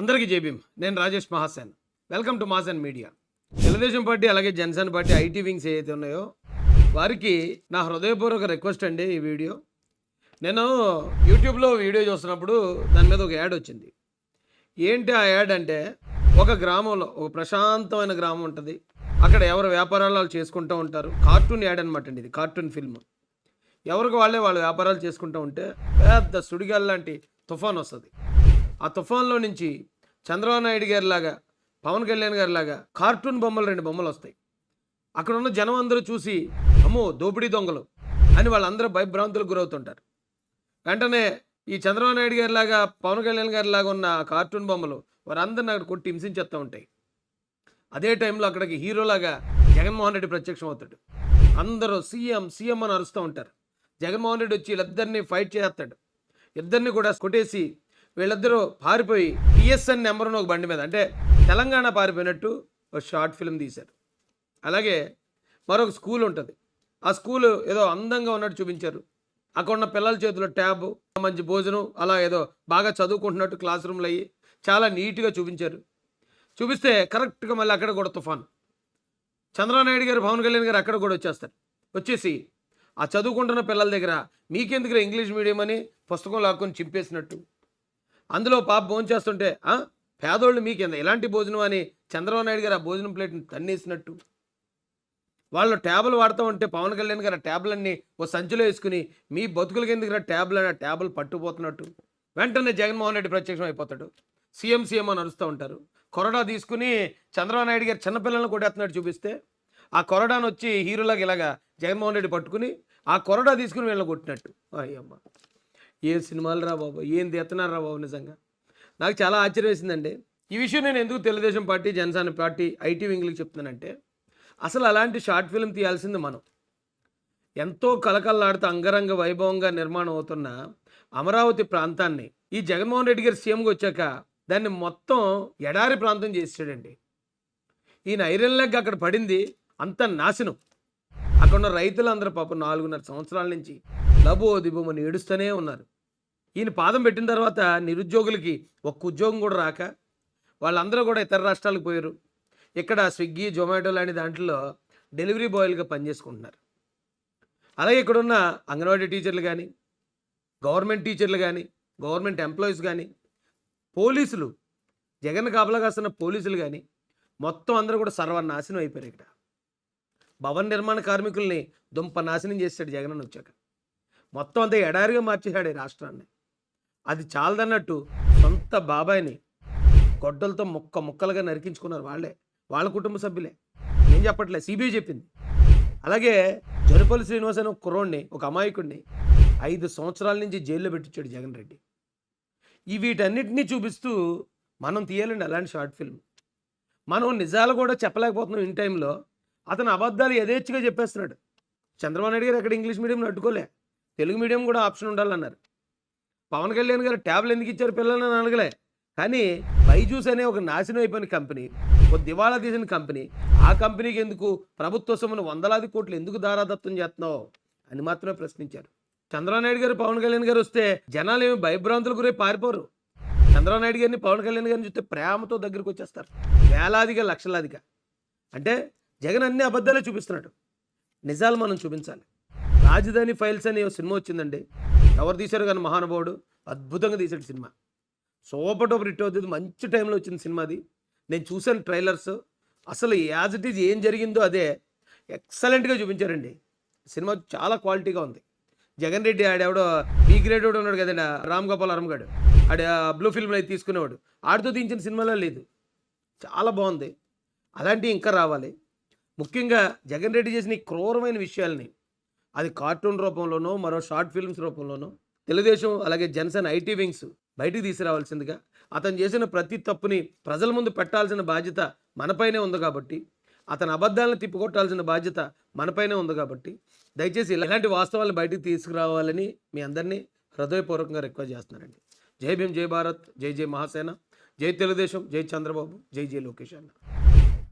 అందరికీ జేబీఎం నేను Rajesh Mahasen. Welcome to Mahasen media Telugudesam party అలాగే జనసేన పార్టీ ఐటీ వింగ్స్ ఏవైతే ఉన్నాయో వారికి నా హృదయపూర్వక రిక్వెస్ట్ అండి ఈ వీడియో. నేను యూట్యూబ్లో వీడియో చూస్తున్నప్పుడు దాని మీద ఒక యాడ్ వచ్చింది. ఏంటి ఆ యాడ్ అంటే ఒక గ్రామంలో ఒక ప్రశాంతమైన గ్రామం ఉంటుంది. అక్కడ ఎవరు వ్యాపారాలు వాళ్ళు చేసుకుంటూ ఉంటారు. కార్టూన్ యాడ్ అనమాట అండి ఇది కార్టూన్ ఫిల్మ్. ఎవరికి వాళ్ళే వాళ్ళు వ్యాపారాలు చేసుకుంటూ ఉంటే పెద్ద సుడిగాల్ లాంటి తుఫాన్ వస్తుంది. ఆ తుఫాన్లో నుంచి చంద్రబాబు నాయుడు గారిలాగా పవన్ కళ్యాణ్ గారిలాగా కార్టూన్ బొమ్మలు రెండు బొమ్మలు వస్తాయి. అక్కడ ఉన్న జనం అందరూ చూసి అమ్మో దోపిడీ దొంగలు అని వాళ్ళందరూ భయభ్రాంతులకు గురవుతుంటారు. వెంటనే ఈ చంద్రబాబు నాయుడు గారిలాగా పవన్ కళ్యాణ్ గారి లాగా ఉన్న కార్టూన్ బొమ్మలు వారందరిని అక్కడ కొట్టి హింసించేస్తూ ఉంటాయి. అదే టైంలో అక్కడికి హీరోలాగా జగన్మోహన్ రెడ్డి ప్రత్యక్షం అవుతాడు అందరూ సీఎం సీఎం అని అరుస్తూ ఉంటారు. జగన్మోహన్ రెడ్డి వచ్చి వీళ్ళిద్దరినీ ఫైట్ చేస్తాడు. ఇద్దరిని కూడా కొట్టేసి వీళ్ళిద్దరూ పారిపోయి పిఎస్ఎన్ నెంబర్ ఒక బండి మీద అంటే తెలంగాణ పారిపోయినట్టు ఒక షార్ట్ ఫిల్మ్ తీశారు. అలాగే మరొక స్కూల్ ఉంటుంది. ఆ స్కూల్ ఏదో అందంగా ఉన్నట్టు చూపించారు. అక్కడ ఉన్న పిల్లల చేతిలో ట్యాబ్ మంచి భోజనం అలా ఏదో బాగా చదువుకుంటున్నట్టు క్లాస్ రూమ్లు అయ్యి చాలా నీట్గా చూపించారు. చూపిస్తే కరెక్ట్గా మళ్ళీ అక్కడ కూడా తుఫాన్. చంద్రనాయుడు గారు పవన్ కళ్యాణ్ గారు అక్కడ కూడా వచ్చేస్తారు. వచ్చేసి ఆ చదువుకుంటున్న పిల్లల దగ్గర మీకెందుకు ఇంగ్లీష్ మీడియం అని పుస్తకం లాక్కొని చింపేసినట్టు. అందులో పాప భోంచేస్తుంటే "ఆ, పేదోళ్ళు మీకెంత ఎలాంటి భోజనం అని చంద్రబాబు నాయుడు గారు ఆ భోజనం ప్లేట్ని తన్నేసినట్టు. వాళ్ళు ట్యాబులు వాడుతూ ఉంటే పవన్ కళ్యాణ్ గారు ఆ ట్యాబ్లన్నీ ఓ సంచిలో వేసుకుని మీ బతుకులకి ఎందుకు ట్యాబులు? ఆ ట్యాబులు పట్టుపోతున్నట్టు వెంటనే జగన్మోహన్ రెడ్డి ప్రత్యక్షం అయిపోతాడు. సీఎం సీఎం అని అరుస్తూ ఉంటారు. కొరడా తీసుకుని చంద్రబాబు నాయుడు గారు చిన్నపిల్లలను కొట్టేస్తున్నట్టు చూపిస్తే ఆ కొరడాను వచ్చి హీరోలాగా ఇలాగా జగన్మోహన్ రెడ్డి పట్టుకుని ఆ కొరడా తీసుకుని వీళ్ళని కొట్టినట్టు. అయ్యమ్మ. ఏం సినిమాలు రా బాబు ఏం తెస్తున్నారు రా బాబు నిజంగా? నాకు చాలా ఆశ్చర్యం వేసిందండి ఈ విషయం నేను ఎందుకు Telugudesam party Janasena party IT వింగ్లకు చెప్తున్నానంటే అసలు అలాంటి షార్ట్ ఫిల్మ్ తీయాల్సింది మనం. ఎంతో కలకల్లాడుతూ అంగరంగ వైభవంగా నిర్మాణం అవుతున్న అమరావతి ప్రాంతాన్ని ఈ జగన్మోహన్ రెడ్డి గారు సీఎంగా వచ్చాక దాన్ని మొత్తం ఎడారి ప్రాంతం చేసాడండి ఈ ఐరన్ లెగ్ అక్కడ పడింది అంత నాశనం. అక్కడ ఉన్న రైతులందరూ పాపం నాలుగున్నర సంవత్సరాల నుంచి లబో దిబోమని ఏడుస్తూనే ఉన్నారు. ఈయన పాదం పెట్టిన తర్వాత నిరుద్యోగులకి ఒక్క ఉద్యోగం కూడా రాక వాళ్ళందరూ కూడా ఇతర రాష్ట్రాలకు పోయారు. ఇక్కడ స్విగ్గీ జొమాటో లాంటి దాంట్లో డెలివరీ బాయ్లుగా పనిచేసుకుంటున్నారు. అలాగే ఇక్కడున్న అంగన్వాడీ టీచర్లు కానీ గవర్నమెంట్ టీచర్లు కానీ గవర్నమెంట్ ఎంప్లాయీస్ కానీ పోలీసులు జగన్ కాపలా కాస్తున్న పోలీసులు కానీ మొత్తం అందరూ కూడా సర్వనాశనం అయిపోయారు ఇక్కడ. భవన నిర్మాణ కార్మికుల్ని దుంప నాశనం చేశాడు జగన్ వచ్చాక. మొత్తం అంతా ఎడారిగా మార్చేశాడు ఈ రాష్ట్రాన్ని. అది చాలదన్నట్టు సొంత బాబాయిని గొడ్డలతో ముక్క ముక్కలుగా నరికించుకున్నారు వాళ్ళే వాళ్ళ కుటుంబ సభ్యులే. ఏం చెప్పట్లే సిబిఐ చెప్పింది. అలాగే జనపల్లి శ్రీనివాస్ అనే ఒక కుర్రోడిని ఒక అమాయకుడిని ఐదు సంవత్సరాల నుంచి జైల్లో పెట్టించాడు జగన్ రెడ్డి. ఈ వీటన్నిటినీ చూపిస్తూ మనం తీయాలండి అలాంటి షార్ట్ ఫిల్మ్. మనం నిజాలు కూడా చెప్పలేకపోతున్నాం ఇన్ టైంలో. అతను అబద్ధాలు యథేచ్ఛగా చెప్పేస్తున్నాడు. చంద్రబాబు నాయుడు గారు ఎక్కడ ఇంగ్లీష్ మీడియం అడ్డుకోలే తెలుగు మీడియం కూడా ఆప్షన్ ఉండాలన్నారు. పవన్ కళ్యాణ్ గారు ట్యాబ్లు ఎందుకు ఇచ్చారు పిల్లలని అడగలే. కానీ బైజూస్ అనే ఒక నాశనం అయిపోయిన కంపెనీ ఒక దివాళా తీసిన కంపెనీ ఆ కంపెనీకి ఎందుకు ప్రభుత్వ సొమ్మును వందలాది కోట్లు ఎందుకు దారాదత్తం చేస్తున్నావు అని మాత్రమే ప్రశ్నించారు. చంద్రబాబు గారు పవన్ కళ్యాణ్ గారు వస్తే జనాలు ఏమి భయభ్రాంతులు గురై పారిపోరు. చంద్రబాబు నాయుడు గారిని పవన్ కళ్యాణ్ గారిని చూస్తే ప్రేమతో దగ్గరికి వచ్చేస్తారు. వేలాదిగా లక్షలాదిగా. అంటే జగన్ అన్ని అబద్ధాలే చూపిస్తున్నాడు. నిజాలు మనం చూపించాలి. రాజధాని ఫైల్స్ అనే సినిమా వచ్చిందండి. ఎవరు తీశారు కానీ మహానుభావుడు? అద్భుతంగా తీశాడు సినిమా. సూపర్ డూపర్ హిట్ అవుతుంది. మంచి టైంలో వచ్చింది సినిమాది నేను చూశాను ట్రైలర్స్. అసలు యాజ్ ఇట్ ఈజ్ ఏం జరిగిందో అదే ఎక్సలెంట్గా చూపించారండి. సినిమా చాలా క్వాలిటీగా ఉంది. జగన్ రెడ్డి ఆడెవడో బీ గ్రేడ్ కూడా ఉన్నాడు కదండి రామ్ గోపాల్ అరంగాడు ఆడ బ్లూ ఫిల్మ్ అయితే తీసుకునేవాడు. ఆడితో తీయించిన సినిమాలో లేదు. చాలా బాగుంది. అలాంటివి ఇంకా రావాలి. ముఖ్యంగా జగన్ రెడ్డి చేసిన ఈ క్రూరమైన విషయాల్ని అది కార్టూన్ రూపంలోనో మరో షార్ట్ ఫిల్మ్స్ రూపంలోనో తెలుగుదేశం అలాగే జనసేన ఐటీ వింగ్స్ బయటికి తీసుకురావాల్సిందిగా అతను చేసిన ప్రతి తప్పుని ప్రజల ముందు పెట్టాల్సిన బాధ్యత మనపైనే ఉంది కాబట్టి అతని అబద్ధాలను తిప్పికొట్టాల్సిన బాధ్యత మనపైనే ఉంది కాబట్టి దయచేసి ఇలాంటి వాస్తవాలను బయటికి తీసుకురావాలని మీ అందరినీ హృదయపూర్వకంగా రిక్వెస్ట్ చేస్తున్నానండి. జై భీమ్ జై భారత్ జై జై మహాసేన జై తెలుగుదేశం జై చంద్రబాబు జై జై లోకేష్ అన్న.